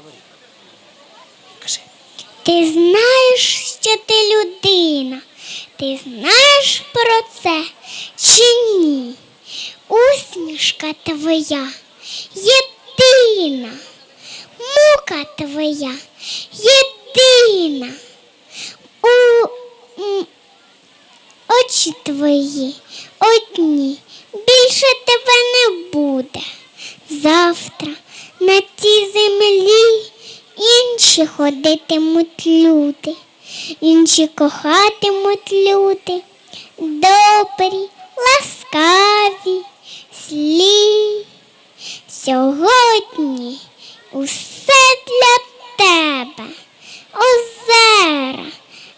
говори. Кажи. Ти знаєш, що ти людина. Ти знаєш про це чи ні? Усмішка твоя єдина, мука твоя єдина. У Очі твої одні. Більше тебе не буде. Землі інші ходитимуть люди, інші кохатимуть люди, добрі, ласкаві, злі. Сьогодні усе для тебе, озера,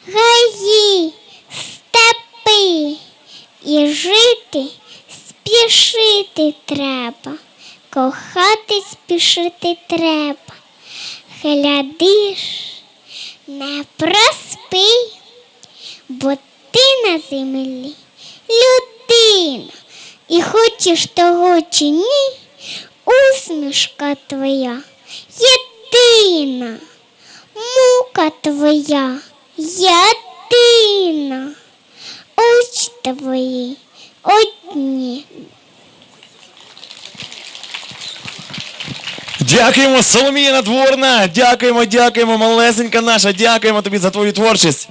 гаї, степи, і жити спішити треба, кохати спішити треба. Глядиш, не проспи, бо ти на землі людина, і хочеш того чи ні, усмішка твоя єдина, мука твоя єдина, очі твої одні. Дякуємо, Соломія Надворна. Дякуємо, дякуємо, малесенька наша. Дякуємо тобі за твою творчість.